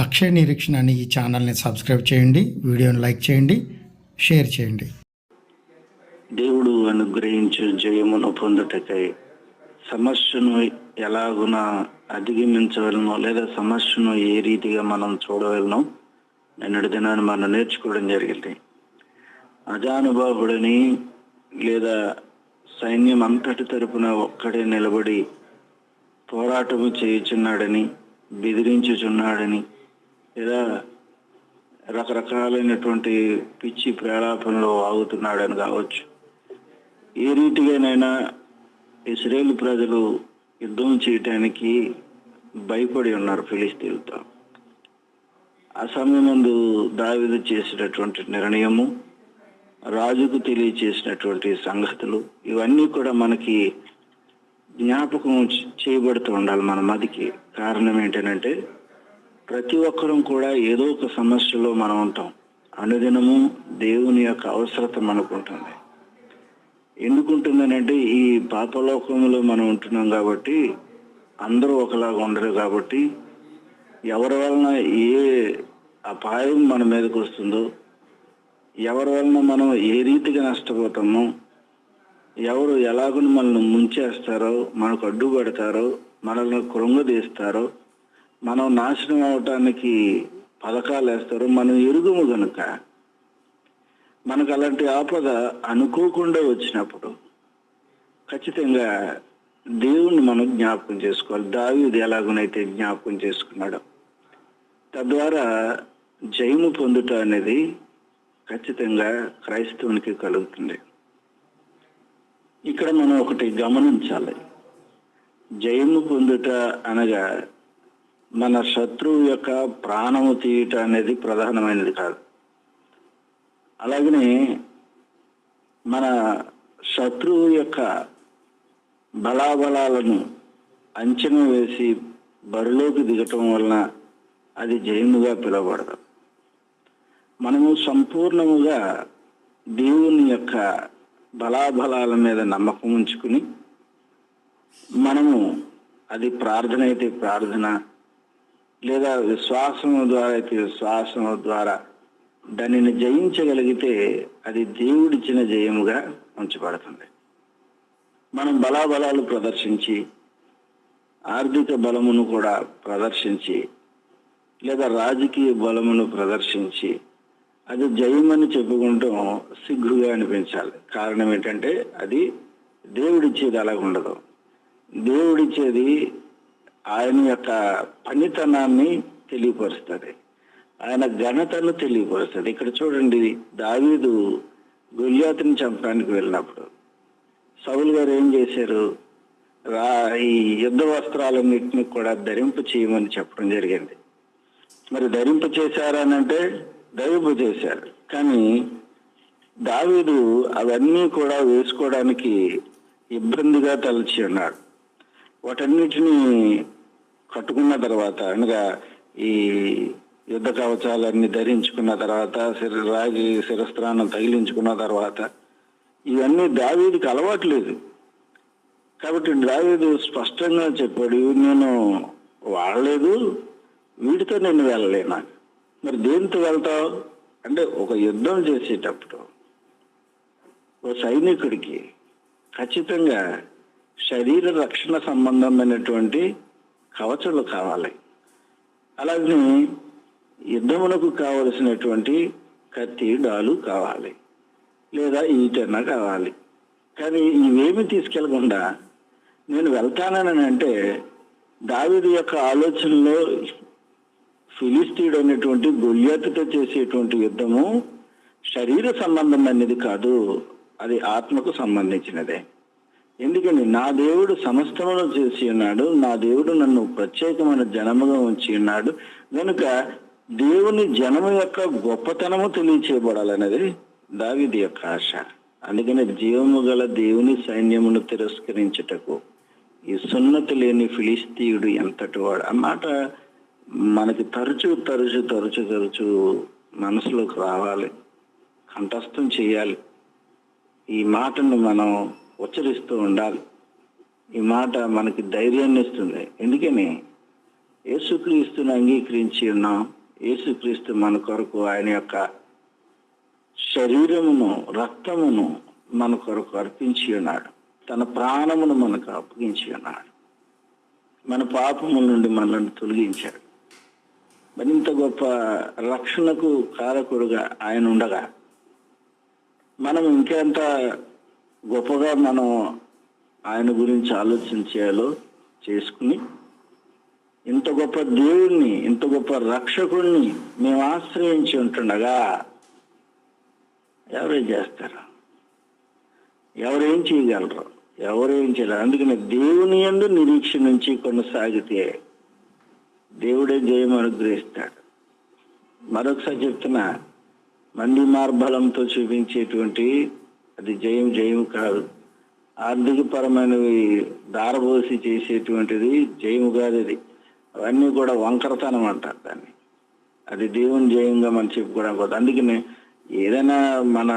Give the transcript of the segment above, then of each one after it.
అక్షయ నిరీక్షణ అనే ఈ ఛానల్ని సబ్స్క్రైబ్ చేయండి వీడియోని లైక్ చేయండి షేర్ చేయండి. దేవుడు అనుగ్రహించే జయమును పొందుటకై సమస్యను ఎలాగున అధిగమించగలనో లేదా సమస్యను ఏ రీతిగా మనం చూడగలనో నిన్నటి దినాన్ని మనం నేర్చుకోవడం జరిగింది. అజానుభావుడని లేదా సైన్యం అంతటి తరపున ఒక్కడే నిలబడి పోరాటము చేయుచున్నాడని బెదిరించుచున్నాడని లేదా రకరకాలైనటువంటి పిచ్చి ప్రేలాపనలో ఆగుతున్నాడని కావచ్చు. ఏ రీతిగానైనా ఇస్రాయేల్ ప్రజలు యుద్ధం చేయటానికి భయపడి ఉన్నారు ఫిలిస్తీన్తో ఆ సమయమందు దావిదు చేసినటువంటి నిర్ణయము రాజుకు తెలియచేసినటువంటి సంగతులు ఇవన్నీ కూడా మనకి జ్ఞాపకం చేయబడుతూ ఉండాలి మన మదికి. కారణం ఏంటంటే ప్రతి ఒక్కరం కూడా ఏదో ఒక సమస్యలో మనం ఉంటాం. అనుదినము దేవుని యొక్క అవసరత మనకు ఉంటుంది. ఎందుకుంటుందనంటే ఈ పాపలోకంలో మనం ఉంటున్నాం కాబట్టి అందరూ ఒకలాగా ఉండరు కాబట్టి ఎవరి వలన ఏ అపాయం మన మీదకి వస్తుందో ఎవరి వలన మనం ఏ రీతిగా నష్టపోతామో ఎవరు ఎలాగో మనల్ని ముంచేస్తారో మనకు అడ్డుపడతారో మనల్ని కృంగదీస్తారో మనం నాశనం అవటానికి పథకాలు వేస్తారు మనం ఎరుగుము గనుక మనకు అలాంటి ఆపద అనుకోకుండా వచ్చినప్పుడు ఖచ్చితంగా దేవుణ్ణి మనం జ్ఞాపకం చేసుకోవాలి. దావిది ఎలాగునైతే జ్ఞాపకం చేసుకున్నాడు తద్వారా జయము పొందుట అనేది ఖచ్చితంగా క్రైస్తవునికి కలుగుతుంది. ఇక్కడ మనం ఒకటి గమనించాలి. జయము పొందుట అనగా మన శత్రువు యొక్క ప్రాణము తీయటం అనేది ప్రధానమైనది కాదు. అలాగనే మన శత్రువు యొక్క బలాబలాలను అంచనా వేసి బరిలోకి దిగటం వలన అది జయముగా పిలువబడదు. మనము సంపూర్ణముగా దేవుని యొక్క బలాబలాల మీద నమ్మకం ఉంచుకుని మనము అది ప్రార్థన అయితే ప్రార్థన లేదా విశ్వాసము ద్వారా అయితే విశ్వాసము ద్వారా దానిని జయించగలిగితే అది దేవుడిచ్చిన జయముగా ఉంచబడుతుంది. మనం బలాబలాలు ప్రదర్శించి ఆర్థిక బలమును కూడా ప్రదర్శించి లేదా రాజకీయ బలమును ప్రదర్శించి అది జయమని చెప్పుకుంటాం సిగ్గుగా అనిపించాలి. కారణం ఏంటంటే అది దేవుడిచ్చేది అలాగ ఉండదు దేవుడిచ్చేది ఆయన యొక్క పనితనాన్ని తెలియపరుస్తుంది. ఆయన ఘనతను తెలియపరుస్తుంది. ఇక్కడ చూడండి దావీదు గుళ్యాతిని చంపడానికి వెళ్ళినప్పుడు సౌలు గారు ఏం చేశారు? రా ఈ యుద్ధ వస్త్రాలన్నింటినీ కూడా ధరింపు చేయమని చెప్పడం జరిగింది. మరి ధరింపు చేశారనంటే ధరింపు చేశారు. కానీ దావీదు అవన్నీ కూడా వేసుకోవడానికి ఇబ్బందిగా తలచి ఉన్నాడు వాటన్నిటిని కట్టుకున్న తర్వాత అనగా ఈ యుద్ధ కవచాలన్నీ ధరించుకున్న తర్వాత శిర రాగి శిరస్త్రానం తగిలించుకున్న తర్వాత ఇవన్నీ దావీదికి అలవాటు లేదు. కాబట్టి దావీదు స్పష్టంగా చెప్పాడు నేను వాడలేదు వీటితో నేను వెళ్ళలేనా? మరి దేనితో వెళ్తావు? అంటే ఒక యుద్ధం చేసేటప్పుడు ఓ సైనికుడికి ఖచ్చితంగా శరీర రక్షణ సంబంధమైనటువంటి కవచలు కావాలి. అలాగే యుద్ధమునకు కావలసినటువంటి కత్తి డాలు కావాలి. లేదా ఈటన్న కావాలి. కానీ ఇవేమి తీసుకెళ్ళకుండా నేను వెళ్తానని అంటే దావిది యొక్క ఆలోచనలో ఫిలిస్తీయుడు అనేటువంటి గొల్యాతుతో చేసేటువంటి యుద్ధము శరీర సంబంధం అనేది కాదు అది ఆత్మకు సంబంధించినదే. ఎందుకండి నా దేవుడు సమస్తమును చేసి ఉన్నాడు. నా దేవుడు నన్ను ప్రత్యేకమైన జనముగా ఉంచి ఉన్నాడు. కనుక దేవుని జనము యొక్క గొప్పతనము తెలియచేయబడాలనేది దావిది యొక్క ఆశ. అందుకని జీవము గల దేవుని సైన్యమును తిరస్కరించుటకు ఈ సున్నతి లేని ఫిలిస్తీయుడు ఎంతటి వాడు? ఆ మాట మనకి తరచు తరచు తరచు తరచు మనసులోకి రావాలి. కంఠస్థం చేయాలి. ఈ మాటను మనం ఉచ్చరిస్తూ ఉండాలి. ఈ మాట మనకి ధైర్యాన్ని ఇస్తుంది. ఎందుకని? యేసుక్రీస్తుని అంగీకరించి ఉన్నాం యేసుక్రీస్తు మన కొరకు ఆయన యొక్క శరీరమును రక్తమును మన కొరకు అర్పించి ఉన్నాడు. తన ప్రాణమును మనకు అప్పగించి ఉన్నాడు. మన పాపముల నుండి మనల్ని తొలగించాడు. మరింత గొప్ప రక్షణకు కారకుడుగా ఆయన ఉండగా మనం ఇంకెంత గొప్పగా మనం ఆయన గురించి ఆలోచన చేయాలో చేసుకుని ఇంత గొప్ప దేవుణ్ణి ఇంత గొప్ప రక్షకుణ్ణి మేము ఆశ్రయించి ఉంటుండగా ఎవరేం చేస్తారు? ఎవరేం చేయగలరు? ఎవరేం చేయలేరు? అందుకని దేవుని ఎందు నిరీక్ష నుంచి కొనసాగితే దేవుడే జయం అనుగ్రహిస్తాడు. మరొకసారి చెప్తున్నా మంది మార్బలంతో చూపించేటువంటి అది జయం జయం కాదు. ఆర్థిక పరమైనవి దారబోసి చేసేటువంటిది జయము కాదు అది. అవన్నీ కూడా వంకరతనం అంటారు దాన్ని. అది దేవుని జయంగా మనం చెప్పుకోవడం కాదు. అందుకనే ఏదైనా మన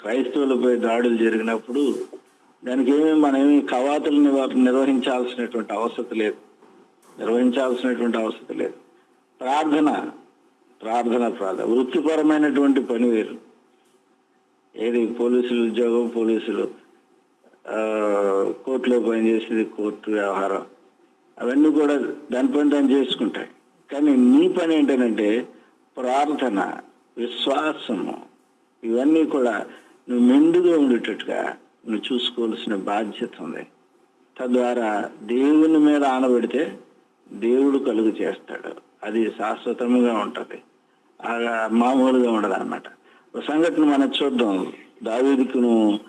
క్రైస్తవులపై దాడులు జరిగినప్పుడు దానికి ఏమి మనం కవాతులని కవాతులు నిర్వహించాల్సినటువంటి అవసరం లేదు. నిర్వహించాల్సినటువంటి అవసరం లేదు. ప్రార్థన ప్రార్థన ప్రార్థన. వృత్తిపరమైనటువంటి పని వేరు. ఏది పోలీసులు ఉద్యోగం పోలీసులు కోర్టులో పనిచేసేది కోర్టు వ్యవహారం అవన్నీ కూడా దాని పని దాన్ని చేసుకుంటాయి. కానీ నీ పని ఏంటంటే ప్రార్థన విశ్వాసము ఇవన్నీ కూడా నువ్వు మెండుగా ఉండేటట్టుగా నువ్వు చూసుకోవాల్సిన బాధ్యత ఉంది. తద్వారా దేవుని మీద ఆనబెడితే దేవుడు కలుగు చేస్తాడు. అది శాశ్వతముగా ఉంటుంది. అలా మామూలుగా ఉండదు అన్నమాట సంఘటన మనం చూద్దాం. దావీదుకును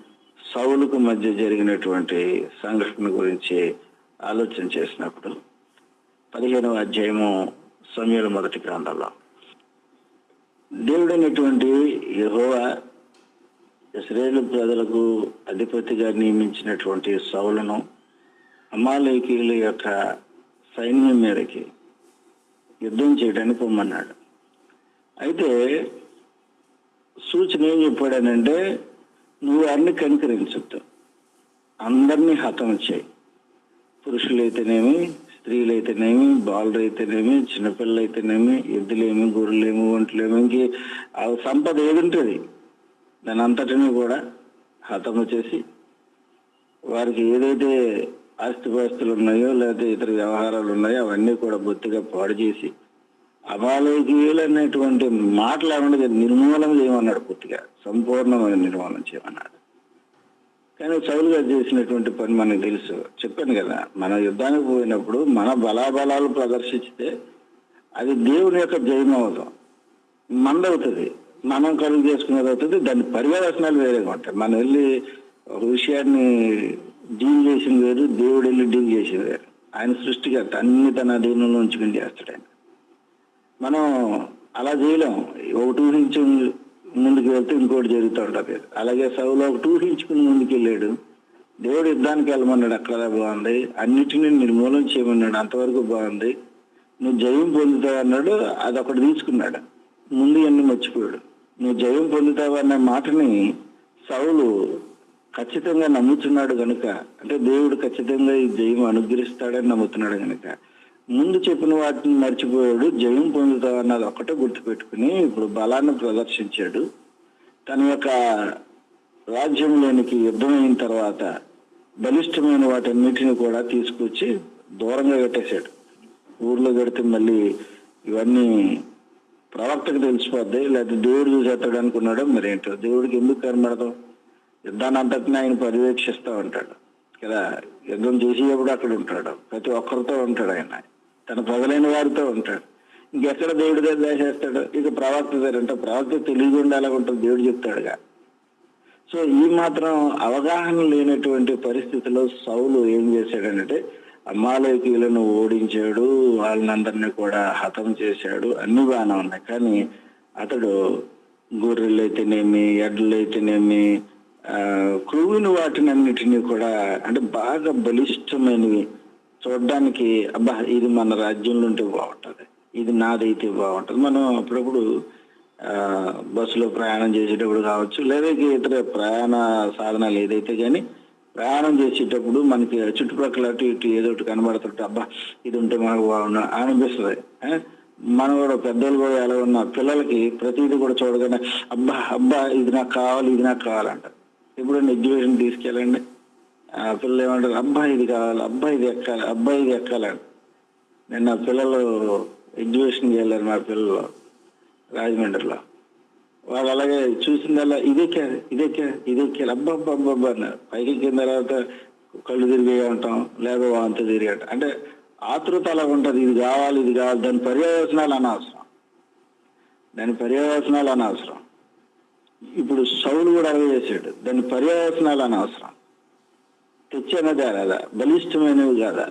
సౌలుకు మధ్య జరిగినటువంటి సంఘటన గురించి ఆలోచన చేసినప్పుడు పదిహేనవ అధ్యాయము సమయాల మొదటి గ్రంథంలో దేవుడైనటువంటి యెహోవా ఇస్రాయేలు ప్రజలకు అధిపతిగా నియమించినటువంటి సౌలను అమాలేకీల యొక్క సైన్యం మేరకి యుద్ధం చేయడానికి పొమ్మన్నాడు. అయితే సూచన ఏం చెప్పాడనంటే నువ్వు వారిని కనికరించద్దు. అందరినీ హతం చేయి. పురుషులైతేనేమి స్త్రీలైతేనేమి బాలురు చిన్నపిల్లలైతేనేమి చిన్నపిల్లలు అయితేనేమి ఎద్దులేమి గొర్రెలేమి ఒంట్లేమి ఇంకే ఆ సంపద ఏదింటుంది దాని అంతటిని కూడా హతము చేసి వారికి ఏదైతే ఆస్తిపాస్తులు ఉన్నాయో లేకపోతే ఇతర వ్యవహారాలు ఉన్నాయో అవన్నీ కూడా బొత్తిగా పాడు చేసి అబాలయకీయులు అనేటువంటి మాటలు ఏమన్నా నిర్మూలన చేయమన్నాడు పూర్తిగా. సంపూర్ణమైన నిర్మూలన చేయమన్నాడు. కానీ చౌలు గారు చేసినటువంటి పని మనకు తెలుసు. చెప్పాను కదా మన యుద్ధానికి పోయినప్పుడు మన బలాబలాలు ప్రదర్శిస్తే అది దేవుని యొక్క జయం అవుతాం మందవుతుంది మనం కలుగు చేసుకునేది అవుతుంది. దాని పర్యవసనాలు వేరేగా ఉంటాయి. మనం వెళ్ళి ఒక విషయాన్ని డీల్ చేసింది వేరు దేవుడు వెళ్ళి డీల్ చేసింది వేరు. ఆయన సృష్టికర్త అన్ని తన అధీనంలో ఉంచుకుని చేస్తాడు ఆయన. మనం అలా చేయలేం. ఒకటి ఊహించి ముందుకు వెళ్తే ఇంకోటి జరుగుతూ ఉంటుంది అలాగే సౌలో ఒకటి ఊహించుకుని ముందుకు వెళ్ళాడు దేవుడు యుద్ధానికి వెళ్ళమన్నాడు. అక్కడ బాగుంది. అన్నిటినీ నిర్మూలన చేయమన్నాడు. అంతవరకు బాగుంది. నువ్వు జయం పొందుతావు అన్నాడు. అది ఒకటి తీసుకున్నాడు. ముందు అన్ని మర్చిపోయాడు. నువ్వు జయం పొందుతావు అనే మాటని సౌలు ఖచ్చితంగా నమ్ముతున్నాడు కనుక అంటే దేవుడు ఖచ్చితంగా ఈ జయం అనుగ్రహిస్తాడని నమ్ముతున్నాడు కనుక ముందు చెప్పిన వాటిని మర్చిపోయాడు. జయం పొందుతావు అన్నది ఒక్కటే గుర్తుపెట్టుకుని ఇప్పుడు బలాన్ని ప్రదర్శించాడు. తన యొక్క రాజ్యంలోనికి యుద్ధం అయిన తర్వాత బలిష్టమైన వాటన్నిటిని కూడా తీసుకొచ్చి దూరంగా పెట్టేశాడు ఊర్లో పెడితే మళ్ళీ ఇవన్నీ ప్రవక్తకు తెలిసిపోద్ది. లేకపోతే దేవుడు చూసేస్తాడు అనుకున్నాడు మరి ఏంటో దేవుడికి ఎందుకు కనబడతాం? యుద్ధాన్ని అంతటిని ఆయన పర్యవేక్షిస్తూ ఉంటాడు కదా? యుద్ధం చేసేటప్పుడు అక్కడ ఉంటాడు. ప్రతి ఒక్కరితో ఉంటాడు ఆయన. తన ప్రజలైన వారితో ఉంటాడు. ఇంకెక్కడ దేవుడి దగ్గర చేసేస్తాడు ఇక ప్రవక్త దగ్గర అంటే ప్రవక్త తెలియదు ఉండాలి ఉంటుంది దేవుడు చెప్తాడుగా. సో ఈ మాత్రం అవగాహన లేనటువంటి పరిస్థితిలో సౌలు ఏం చేశాడంటే అమ్మాలయకీయులను ఓడించాడు వాళ్ళనందరినీ కూడా హతం చేశాడు అన్ని బాగానే ఉన్నాయి. కానీ అతడు గొర్రెలు అయితేనేమి ఎడ్లు అయితేనేమి క్రూవిన వాటిని కూడా అంటే బాగా బలిష్టమైనవి చూడడానికి అబ్బా ఇది మన రాజ్యంలో ఉంటే బాగుంటుంది. ఇది నాదైతే బాగుంటుంది. మనం అప్పుడప్పుడు బస్సులో ప్రయాణం చేసేటప్పుడు కావచ్చు లేదా ఇతర ప్రయాణ సాధనాలు ఏదైతే కానీ ప్రయాణం చేసేటప్పుడు మనకి చుట్టుపక్కల అటు ఇటు ఏదో ఒకటి కనబడుతుంటే అబ్బా ఇది ఉంటే మనకు బాగుండు అనిపిస్తుంది. మనం కూడా పెద్దలు కూడా ఎలా ఉన్న పిల్లలకి ప్రతిదీ కూడా చూడగానే అబ్బా అబ్బా ఇది నాకు కావాలి ఇది నాకు కావాలంట ఎప్పుడైనా ఎడ్యుకేషన్ తీసుకెళ్ళండి. పిల్లలు ఏమంటారు? అబ్బా ఇది కావాలి అబ్బా ఇది ఎక్కాలి అబ్బాయి ఇది నేను నిన్న పిల్లలు ఎడ్యుకేషన్ చేయలేరు మా పిల్లలు రాజమండ్రిలో. వాళ్ళు అలాగే చూసిందల్లా ఇదెక్కారు ఇదెక్కారు ఇదెక్కారు అబ్బా అబ్బా అబ్బా అన్నారు. పైకి ఎక్కిన తర్వాత కళ్ళు తిరిగి ఉంటాం లేదా అంత తిరిగి అంటే. ఆతృత అలా ఉంటుంది ఇది కావాలి ఇది కావాలి దాని పర్యవసనాలు అనవసరం. దాని పర్యవసనాలు అనవసరం. ఇప్పుడు సౌలు కూడా అలాగే చేసాడు దాని పర్యవసనాలు అనవసరం. తెచ్చేనదే లేదా బలిష్టమైనవి కాదా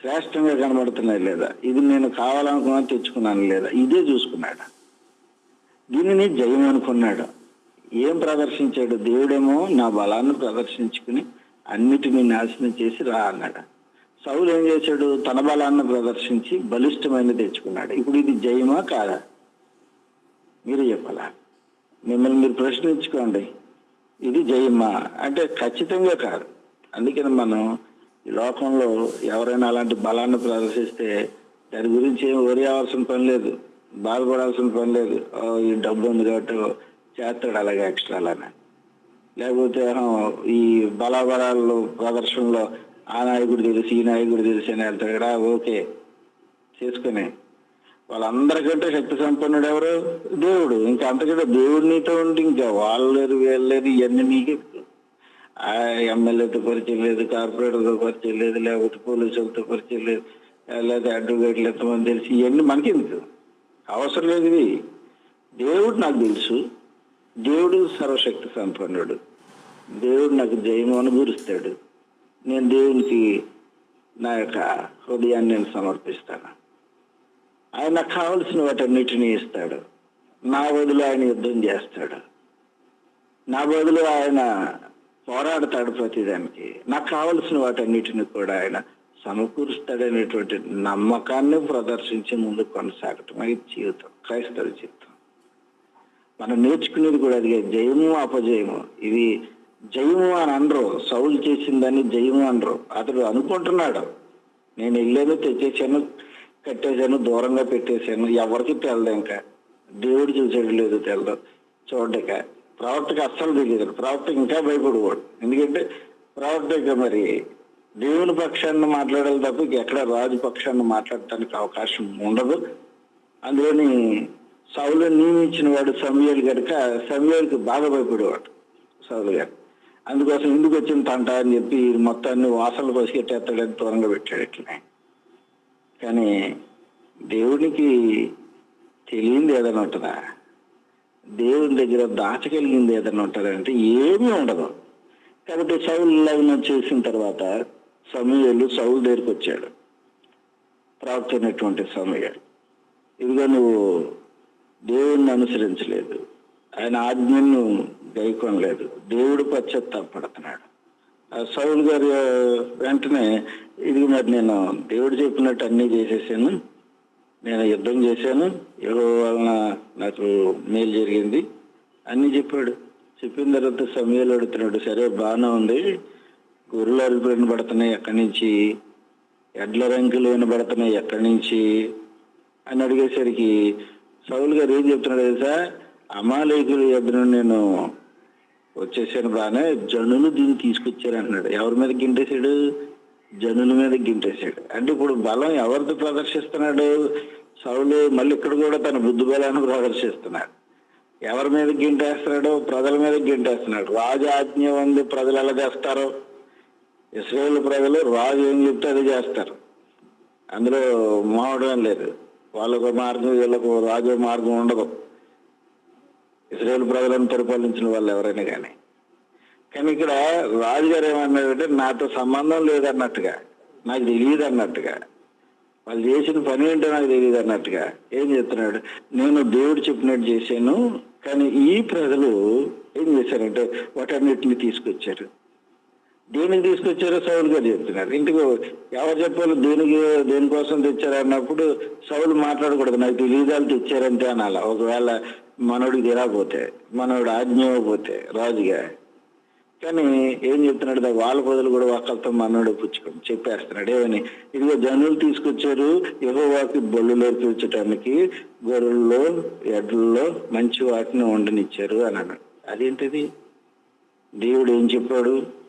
శ్రేష్టంగా కనబడుతున్నాయి లేదా? ఇది నేను కావాలనుకున్నా తెచ్చుకున్నాను లేదా? ఇదే చూసుకున్నాడు. దీనిని జయం అనుకున్నాడు. ఏం ప్రదర్శించాడు? దేవుడేమో నా బలాన్ని ప్రదర్శించుకుని అన్నిటినీ నాశనం చేసి రా అన్నాడు. సౌలు ఏం చేశాడు? తన బలాన్ని ప్రదర్శించి బలిష్టమైనది తెచ్చుకున్నాడు. ఇప్పుడు ఇది జయమా కాదా? మీరు చెప్పాలా? మిమ్మల్ని మీరు ప్రశ్నించుకోండి. ఇది జయమా? అంటే ఖచ్చితంగా కాదు. అందుకని మనం ఈ లోకంలో ఎవరైనా అలాంటి బలాన్ని ప్రదర్శిస్తే దాని గురించి ఏం వరి అవ్వాల్సిన పని లేదు బాధపడాల్సిన పని లేదు. ఈ డబ్బు ఉంది కాబట్టి చేస్తాడు అలాగే ఎక్స్ట్రా అలానే లేకపోతే ఈ బలాబలాలు ప్రదర్శనలో ఆ నాయకుడు తెలుసు ఈ నాయకుడు తెలుసు అని వెళ్తాడు ఓకే చేసుకుని. వాళ్ళందరికంటే శక్తి సంపన్నుడు ఎవరు? దేవుడు. ఇంకా అంతకంటే దేవుడు నీతో ఉండి ఇంకా వాళ్ళు లేరు వీళ్ళు లేరు ఇవన్నీ నీకే ఎమ్మెల్యేతో పరిచయం లేదు కార్పొరేటర్తో పరిచయం లేదు లేకపోతే పోలీసులతో పరిచయం లేదు లేకపోతే అడ్వకేట్లు ఎంతమంది తెలిసి ఇవన్నీ మనకెందుకు? అవసరం లేదు ఇవి దేవుడు నాకు తెలుసు. దేవుడు సర్వశక్తి సంపన్నుడు. దేవుడు నాకు జయము అనుగురుస్తాడు నేను దేవునికి నా యొక్క హృదయాన్ని నేను సమర్పిస్తాను. ఆయన నాకు కావలసిన వాటన్నిటినీ ఇస్తాడు. నా బదులు ఆయన యుద్ధం చేస్తాడు. నా బదులు ఆయన పోరాడతాడు ప్రతిదానికి. నాకు కావలసిన వాటన్నిటిని కూడా ఆయన సమకూరుస్తాడనేటువంటి నమ్మకాన్ని ప్రదర్శించి ముందు కొనసాగటం అది జీవితం క్రైస్తవ జీవితం. మనం నేర్చుకునేది కూడా అది జయము అపజయము. ఇది జయము అని అనరు. సౌలు చేసిందని జయము అనరు. అతడు అనుకుంటున్నాడు నేను వెళ్ళాను తెచ్చేసాను కట్టేశాను దూరంగా పెట్టేశాను ఎవరికి తెలదు ఇంకా? దేవుడు చూసాడు లేదు తెలదు. చూడక ప్రవర్తకు అస్సలు తెలియదు. ప్రవర్త ఇంకా భయపడవాడు. ఎందుకంటే ప్రవర్త మరి దేవుని పక్షాన్ని మాట్లాడాలి తప్ప ఎక్కడ రాజు పక్షాన్ని మాట్లాడటానికి అవకాశం ఉండదు. అందులోని సౌలు నియమించిన వాడు సమయాలు కనుక సమయాలకి బాగా భయపడేవాడు సౌలు గారు. అందుకోసం ఎందుకు వచ్చిన తంట అని చెప్పి మొత్తాన్ని వాసనలు పసిగట్టేస్తాడని దూరంగా పెట్టాడు ఇట్లనే. కానీ దేవునికి తెలియంది ఏదైనా ఉంటుందా? దేవుని దగ్గర దాచగలిగింది ఏదైనా ఉంటారంటే ఏమీ ఉండదు. కాబట్టి సౌలు లైన్ చేసిన తర్వాత సమయాలు సౌలు దగ్గరికి వచ్చాడు. ప్రవక్తైనటువంటి సమయాలు ఇదిగో నువ్వు దేవుణ్ణి అనుసరించలేదు ఆయన ఆజ్ఞను గైకొనలేదు దేవుడు పశ్చాత్తాపడుతున్నాడు ఆ సౌలు గారు వెంటనే ఇది మరి నేను దేవుడు చెప్పినట్టు అన్నీ చేసేసాను నేను యుద్ధం చేశాను. ఎవరో వలన నాకు మేలు జరిగింది. అన్నీ చెప్పాడు. చెప్పిన తర్వాత సమయాలు అడుగుతున్నాడు. సరే బాగానే ఉంది. గొర్రెలు అరుపులు వినబడుతున్నాయి ఎక్కడి నుంచి. ఎడ్ల రంకులు వినబడుతున్నాయి ఎక్కడి నుంచి అని అడిగేసరికి సౌలు గారు ఏం చెప్తున్నాడు తెలుసా? అమాలేకులు ఎదురు నేను వచ్చేసాను బాగానే. జనులు దీన్ని తీసుకొచ్చారు అన్నాడు ఎవరి మీద గింటేశాడు? జనుల మీద గింటేశాడు. అంటే ఇప్పుడు బలం ఎవరితో ప్రదర్శిస్తున్నాడు? సౌలు మళ్ళీ ఇక్కడ కూడా తన బుద్ధి బలాన్ని ప్రదర్శిస్తున్నాడు. ఎవరి మీద గింటేస్తున్నాడు? ప్రజల మీద గింటేస్తున్నాడు. రాజు ఆజ్ఞ ఉంది ప్రజలు ఎలా చేస్తారు? ఇస్రాయేల్ ప్రజలు రాజు ఏం చెప్తే అది చేస్తారు. అందులో మోహడం లేదు. వాళ్ళకు మార్గం వీళ్ళకు రాజు మార్గం ఉండదు. ఇస్రాయేల్ ప్రజలను పరిపాలించిన వాళ్ళు ఎవరైనా కానీ. కానీ ఇక్కడ రాజుగారు ఏమన్నాడంటే నాతో సంబంధం లేదన్నట్టుగా నాకు తెలియదు అన్నట్టుగా వాళ్ళు చేసిన పని ఏంటో నాకు తెలియదు అన్నట్టుగా ఏం చెప్తున్నాడు? నేను దేవుడు చెప్పినట్టు చేశాను కానీ ఈ ప్రజలు ఏం చేశారంటే వాటన్నిటిని తీసుకొచ్చారు. దేనికి తీసుకొచ్చారో సౌలు గారు చెప్తున్నారు. ఇంటికి ఎవరు చెప్పాలి దేనికి దేనికోసం తెచ్చారు అన్నప్పుడు సౌలు మాట్లాడకూడదు. నాకు తెలియదాలు తెచ్చారంటే అనాల. ఒకవేళ మనోడికి తిరగపోతే మనోడు ఆజ్ఞ ఇవ్వకపోతే రాజుగా కానీ ఏం చెప్తున్నాడు వాళ్ళ బదులు కూడా ఒక్కరితో మన్నాడు పుచ్చుకొని చెప్పేస్తున్నాడు. ఏమని? ఇదిగో జనులు తీసుకొచ్చారు యెహోవాకి బొల్లు నేర్పించడానికి గొర్రెల్లో ఎడ్లలో మంచి వాటిని వండనిచ్చారు అని అన్నాడు. అదేంటిది? దేవుడు ఏం చెప్పాడు?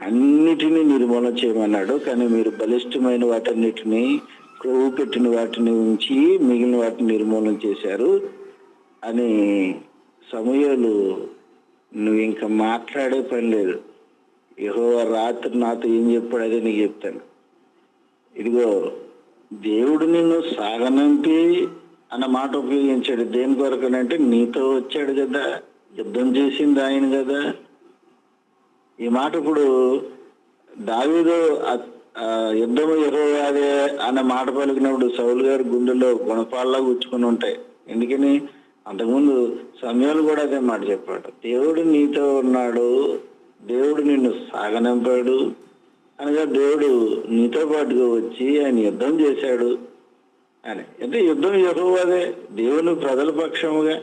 అన్నిటినీ నిర్మూలన చేయమన్నాడు కానీ మీరు బలిష్టమైన వాటన్నిటిని క్రొవ్వు పెట్టిన వాటిని ఉంచి మిగిలిన వాటిని నిర్మూలన చేశారు అని సమయాలు నువ్వు ఇంకా మాట్లాడే పని లేదు. యహో రాత్రి నాతో ఏం చెప్పాడు అదే నీకు చెప్తాను. ఇదిగో దేవుడు నిన్ను సాగనంపి అన్న మాట ఉపయోగించాడు. దేని కొరకనంటే నీతో వచ్చాడు కదా యుద్ధం చేసింది ఆయన కదా. ఈ మాట ఇప్పుడు దావీదు యుద్ధము ఎరువాదే అన్న మాట పలికినప్పుడు సౌలు గారి గుండెలో గుణపాల్లా గుచ్చుకుని ఉంటాయి. ఎందుకని? అంతకుముందు సమయాలు కూడా అదే మాట చెప్పాడు. దేవుడు నీతో ఉన్నాడు దేవుడు నిన్ను సాగనంపాడు అనగా దేవుడు నీతో పాటుగా వచ్చి ఆయన యుద్ధం చేశాడు అని. అంటే యుద్ధం యహోవాదే దేవుని ప్రజల పక్షముగా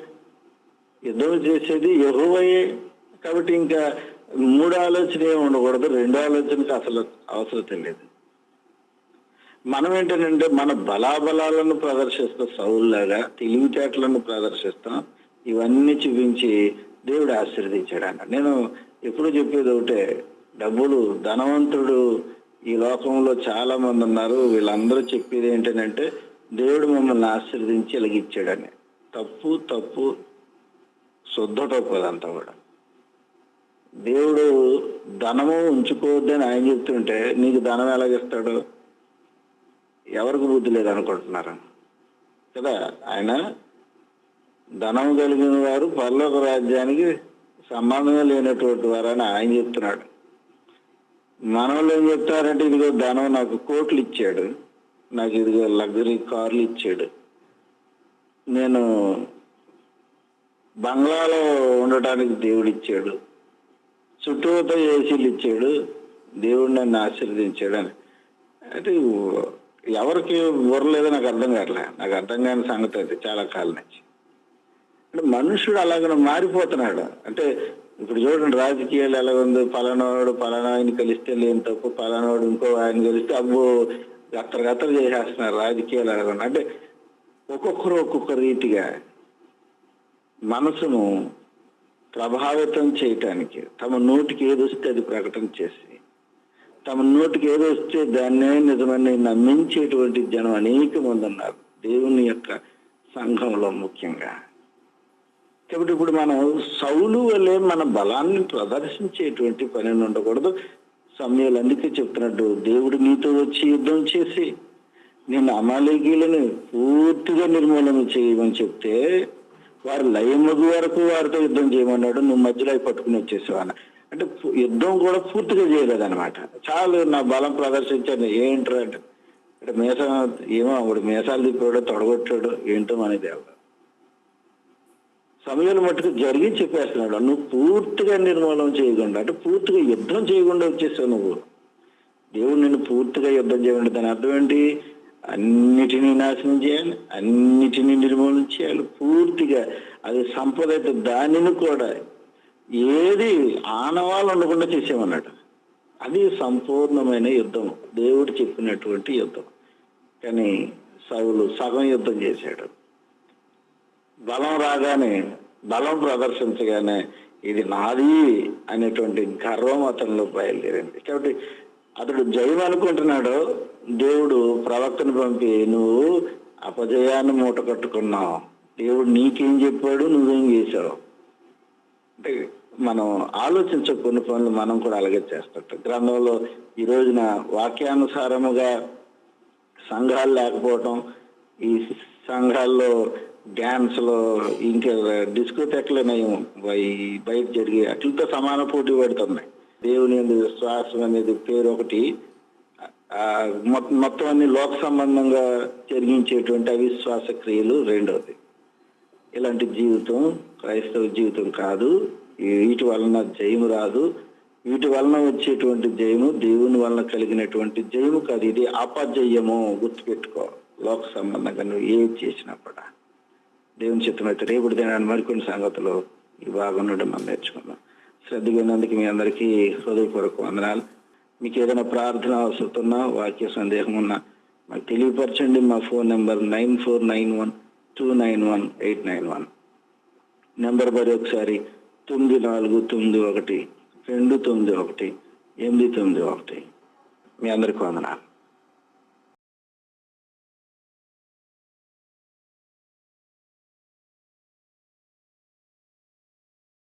యుద్ధం చేసేది యహోవయే. కాబట్టి ఇంకా మూడు ఆలోచన ఏమి ఉండకూడదు రెండు ఆలోచనకి అసలు అవసరం తెలియదు. మనం ఏంటంటే మన బలాబలాలను ప్రదర్శిస్తాం సౌల్లాగా తెలివితేటలను ప్రదర్శిస్తాం ఇవన్నీ చూపించి దేవుడు ఆశీర్వదించాడు నేను ఎప్పుడు చెప్పేది ఒకటే డబ్బులు ధనవంతుడు ఈ లోకంలో చాలా మంది ఉన్నారు. వీళ్ళందరూ చెప్పేది ఏంటంటే దేవుడు మమ్మల్ని ఆశీర్వదించి ఎలిగిచ్చాడని తప్పు తప్పు శుద్ధ తప్పు అదంతా కూడా. దేవుడు ధనము ఉంచుకోవద్దని ఆయన చెప్తుంటే నీకు ధనం ఎలాగిస్తాడు? ఎవరికి బుద్ధి లేదనుకుంటున్నారు కదా ఆయన ధనం కలిగిన వారు పరలోక రాజ్యానికి సంబంధమే లేనటువంటి వారు అని ఆయన చెప్తున్నాడు. మనోళ్ళు ఏం చెప్తారంటే ఇదిగో ధనం నాకు కోట్లు ఇచ్చాడు. నాకు ఇదిగో లగ్జరీ కార్లు ఇచ్చాడు. నేను బంగ్లాలో ఉండటానికి దేవుడు ఇచ్చాడు. చుట్టూతో ఏసీలు ఇచ్చాడు. దేవుడు నన్ను ఆశీర్వదించాడు అని. అంటే ఎవరికి బుర్రలేదో నాకు అర్థం కావట్లే. నాకు అర్థం కాని సంగతి అది చాలా కాలం నుంచి. అంటే మనుషుడు అలాగే మారిపోతున్నాడు. అంటే ఇప్పుడు చూడండి రాజకీయాలు ఎలా ఉంది పలానాడు పలానా ఆయన కలిస్తే లేని తప్పు పలానాడు ఇంకో ఆయన కలిస్తే అబ్బో గత్తర గత్తర చేసేస్తున్నారు రాజకీయాలు ఎలా అంటే ఒక్కొక్కరు ఒక్కొక్క రీతిగా మనసును ప్రభావితం చేయటానికి తమ నోటికి ఏది వస్తే అది ప్రకటన చేసి తమ నోటికి ఏదో వస్తే దాన్నే నిజమని నమ్మించేటువంటి జనం అనేక మంది ఉన్నారు. దేవుని యొక్క సంఘంలో ముఖ్యంగా. కాబట్టి ఇప్పుడు మనం సౌలు వల్లే మన బలాన్ని ప్రదర్శించేటువంటి పని ఉండకూడదు. సమయాలు అందుకే చెప్తున్నట్టు దేవుడు నీతో వచ్చి యుద్ధం చేసి నేను అమాలేకీలను పూర్తిగా నిర్మూలన చేయమని చెప్తే వారు లయమగు వరకు వారితో యుద్ధం చేయమన్నాడు నువ్వు మధ్యలో పట్టుకుని వచ్చేసావు అంటే యుద్ధం కూడా పూర్తిగా చేయలేదన్నమాట. చాలు నా బలం ప్రదర్శించాను ఏంట్రా అంటే అంటే మీసం ఏమో వాడు మీసాలు తిప్పాడు తొడగొట్టాడు ఏంటో మన దేవుడు సమయాలు మట్టుకు జరిగి చెప్పేస్తున్నాడు నువ్వు పూర్తిగా నిర్మూలన చేయకుండా అంటే పూర్తిగా యుద్ధం చేయకుండా వచ్చేస్తావు నువ్వు. దేవుడు నిన్ను పూర్తిగా యుద్ధం చేయండి దాని అర్థం ఏంటి? అన్నిటినీ నాశనం చేయాలి అన్నిటినీ నిర్మూలన చేయాలి పూర్తిగా. అది సంపద అయితే దానిని కూడా ఏది ఆనవాళ్ళు ఉండకుండా చేసేమన్నాడు అది సంపూర్ణమైన యుద్ధం. దేవుడు చెప్పినటువంటి యుద్ధం. కానీ సౌలు సగం యుద్ధం చేశాడు. బలం రాగానే బలం ప్రదర్శించగానే ఇది నాది అనేటువంటి గర్వం అతనిలో బయలుదేరింది. కాబట్టి అతడు జయం అనుకుంటున్నాడు. దేవుడు ప్రవక్తను పంపి నువ్వు అపజయాన్ని మూట కట్టుకున్నావు. దేవుడు నీకేం చెప్పాడు? నువ్వేం చేశావు? అంటే మనం ఆలోచించ కొన్ని పనులు మనం కూడా అలాగే చేస్తుంటాం. గ్రంథంలో ఈ రోజున వాక్యానుసారముగా సంఘాలు లేకపోవటం ఈ సంఘాల్లో డ్యాన్స్లో ఇంకా డిస్కోటెక్లు బయట జరిగి అట్లతో సమాన పోటీ పడుతున్నాయి దేవుని విశ్వాసం అనేది పేరు ఒకటి. మొత్తం అన్ని లోక సంబంధంగా జరిగించేటువంటి అవిశ్వాస క్రియలు రెండవది ఇలాంటి జీవితం క్రైస్తవ జీవితం కాదు. వీటి వలన జయము రాదు. వీటి వలన వచ్చేటువంటి జయము దేవుని వలన కలిగినటువంటి జయము కాదు. ఇది అపజయము గుర్తుపెట్టుకో. లోక సంబంధంగా నువ్వు ఏది చేసినా కూడా. దేవుని అయితే రేపటి దినాన్ని మరికొన్ని సంగతులు ఈ భాగం నుండి మనం నేర్చుకుందాం. శ్రద్ధ విన్నందుకు మీ అందరికీ హృదయపూర్వక వందనాలు. మీకు ఏదైనా ప్రార్థన అవసరం ఉన్నా వాక్య సందేహం ఉన్నా మాకు తెలియపరచండి. మా phone number nine four nine one two nine one eight nine one number మరి ఒకసారి తొమ్మిది నాలుగు తొమ్మిది ఒకటి రెండు తొమ్మిది ఒకటి ఎనిమిది తొమ్మిది ఒకటి. మీ అందరికి వందనాలు.